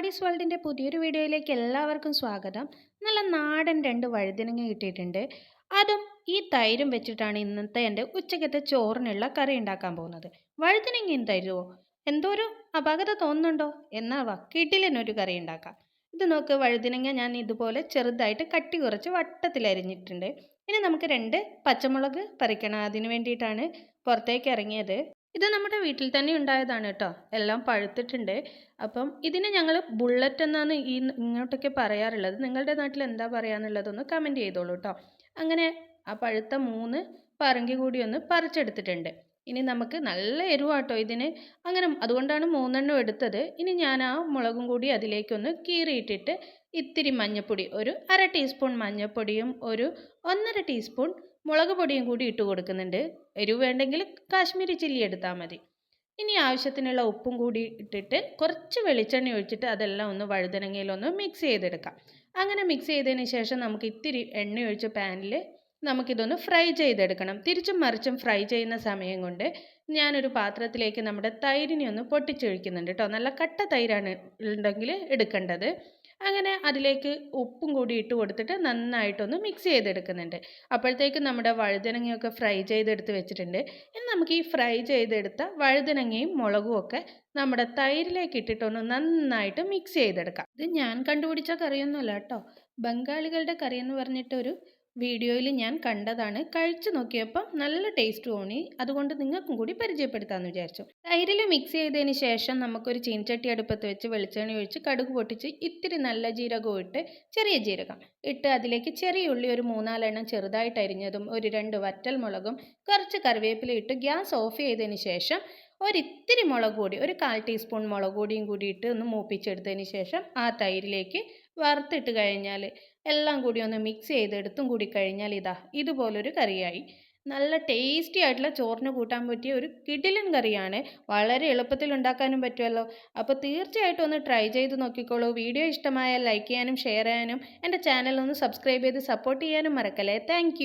അമ്പാടീസ് വേൾഡിന്റെ പുതിയൊരു വീഡിയോയിലേക്ക് എല്ലാവർക്കും സ്വാഗതം. നല്ല നാടൻ രണ്ട് വഴുതിനങ്ങ കിട്ടിയിട്ടുണ്ട്. അതും ഈ തൈരും വെച്ചിട്ടാണ് ഇന്നത്തെ എന്റെ ഉച്ചക്കത്തെ ചോറിനുള്ള കറി ഉണ്ടാക്കാൻ പോകുന്നത്. വഴുതിനങ്ങയും തരുമോ എന്തോ ഒരു അപകത തോന്നുന്നുണ്ടോ? എന്നാൽ വാ കിടിലിനൊരു കറി ഉണ്ടാക്കാം. ഇത് നോക്ക് വഴുതിനങ്ങ ഞാൻ ഇതുപോലെ ചെറുതായിട്ട് കട്ടി കുറച്ച് വട്ടത്തിലരിഞ്ഞിട്ടുണ്ട് ഇനി നമുക്ക് രണ്ട് പച്ചമുളക് പറിക്കണം. അതിന് വേണ്ടിയിട്ടാണ് പുറത്തേക്ക് ഇറങ്ങിയത്. ഇത് നമ്മുടെ വീട്ടിൽ തന്നെ ഉണ്ടായതാണ് കേട്ടോ. എല്ലാം പഴുത്തിട്ടുണ്ട്. അപ്പം ഇതിന് ഞങ്ങൾ ബുള്ളറ്റ് എന്നാണ് ഈ ഇങ്ങോട്ടൊക്കെ പറയാറുള്ളത്. നിങ്ങളുടെ നാട്ടിൽ എന്താ പറയാന്നുള്ളതൊന്ന് കമന്റ് ചെയ്തോളൂ കേട്ടോ. അങ്ങനെ ആ പഴുത്ത മൂന്ന് പറങ്കി കൂടി ഒന്ന് പറിച്ചെടുത്തിട്ടുണ്ട്. ഇനി നമുക്ക് നല്ല എരിവാട്ടോ ഇതിന്. അങ്ങനെ അതുകൊണ്ടാണ് മൂന്നെണ്ണം എടുത്തത്. ഇനി ഞാൻ ആ മുളകും കൂടി അതിലേക്കൊന്ന് കീറിയിട്ടിട്ട് ഇത്തിരി മഞ്ഞൾപ്പൊടി ഒരു അര ടീസ്പൂൺ മഞ്ഞൾപ്പൊടിയും ഒരു ഒന്നര ടീസ്പൂൺ മുളക് പൊടിയും കൂടി ഇട്ട് കൊടുക്കുന്നുണ്ട്. എരിവ് വേണ്ടെങ്കിൽ കാശ്മീരി ചില്ലി എടുത്താൽ മതി. ഇനി ആവശ്യത്തിനുള്ള ഉപ്പും കൂടി ഇട്ടിട്ട് കുറച്ച് വെളിച്ചെണ്ണ ഒഴിച്ചിട്ട് അതെല്ലാം ഒന്ന് വഴുതനങ്ങയിലൊന്ന് മിക്സ് ചെയ്തെടുക്കാം. അങ്ങനെ മിക്സ് ചെയ്തതിന് ശേഷം നമുക്ക് ഇത്തിരി എണ്ണ ഒഴിച്ച പാനിൽ നമുക്കിതൊന്ന് ഫ്രൈ ചെയ്തെടുക്കണം. തിരിച്ചും മറിച്ചും ഫ്രൈ ചെയ്യുന്ന സമയം കൊണ്ട് ഞാനൊരു പാത്രത്തിലേക്ക് നമ്മുടെ തൈരിനെ ഒന്ന് പൊട്ടിച്ചൊഴിക്കുന്നുണ്ട് കേട്ടോ നല്ല കട്ട തൈരാണ് ഉണ്ടെങ്കിൽ എടുക്കേണ്ടത്. അങ്ങനെ അതിലേക്ക് ഉപ്പും കൂടി ഇട്ട് കൊടുത്തിട്ട് നന്നായിട്ടൊന്ന് മിക്സ് ചെയ്തെടുക്കുന്നുണ്ട്. അപ്പോഴത്തേക്ക് നമ്മുടെ വഴുതനങ്ങയൊക്കെ ഫ്രൈ ചെയ്തെടുത്ത് വെച്ചിട്ടുണ്ട്. ഇനി നമുക്ക് ഈ ഫ്രൈ ചെയ്തെടുത്ത വഴുതനങ്ങയും മുളകും ഒക്കെ നമ്മുടെ തൈരിലേക്ക് ഇട്ടിട്ടൊന്ന് നന്നായിട്ട് മിക്സ് ചെയ്തെടുക്കാം. ഇത് ഞാൻ കണ്ടുപിടിച്ച കറിയൊന്നുമല്ല കേട്ടോ. ബംഗാളികളുടെ കറി എന്ന് പറഞ്ഞിട്ടൊരു വീഡിയോയിൽ ഞാൻ കണ്ടതാണ്. കഴിച്ചു നോക്കിയപ്പോൾ നല്ല ടേസ്റ്റ് തോന്നി. അതുകൊണ്ട് നിങ്ങൾക്കും കൂടി പരിചയപ്പെടുത്താമെന്ന് വിചാരിച്ചു. തൈരിൽ മിക്സ് ചെയ്തതിന് ശേഷം നമുക്കൊരു ചീൻചട്ടി അടുപ്പത്ത് വെച്ച് വെളിച്ചെണ്ണ ഒഴിച്ച് കടുക് പൊട്ടിച്ച് ഇത്തിരി നല്ല ജീരകവും ഇട്ട് ചെറിയ ജീരകം. ഇട്ട് അതിലേക്ക് ചെറിയ ഉള്ളി ഒരു മൂന്നാലെണ്ണം ചെറുതായിട്ട് അരിഞ്ഞതും ഒരു രണ്ട് വറ്റൽ മുളകും കുറച്ച് കറിവേപ്പില ഇട്ട് ഗ്യാസ് ഓഫ് ചെയ്തതിന് ശേഷം ഒരിത്തിരി മുളക് പൊടി ഒരു കാൽ ടീസ്പൂൺ മുളക് പൊടിയും കൂടി ഇട്ട് ഒന്ന് മൂപ്പിച്ചെടുത്തതിന് ശേഷം ആ തൈരിലേക്ക് വറുത്തിട്ട് കഴിഞ്ഞാൽ എല്ലാം കൂടി ഒന്ന് മിക്സ് ചെയ്തെടുത്തും കൂടി കഴിഞ്ഞാൽ ഇതാ ഇതുപോലൊരു കറിയായി. നല്ല ടേസ്റ്റി ആയിട്ടുള്ള ചോറിന് കൂട്ടാൻ പറ്റിയ ഒരു കിടിലൻ കറിയാണ്. വളരെ എളുപ്പത്തിൽ ഉണ്ടാക്കാനും പറ്റുമല്ലോ അപ്പോൾ തീർച്ചയായിട്ടും ഒന്ന് ട്രൈ ചെയ്ത് നോക്കിക്കോളൂ. വീഡിയോ ഇഷ്ടമായാൽ ലൈക്ക് ചെയ്യാനും ഷെയർ ചെയ്യാനും എന്റെ ചാനൽ ഒന്ന് സബ്സ്ക്രൈബ് ചെയ്ത് സപ്പോർട്ട് ചെയ്യാനും മറക്കല്ലേ. താങ്ക്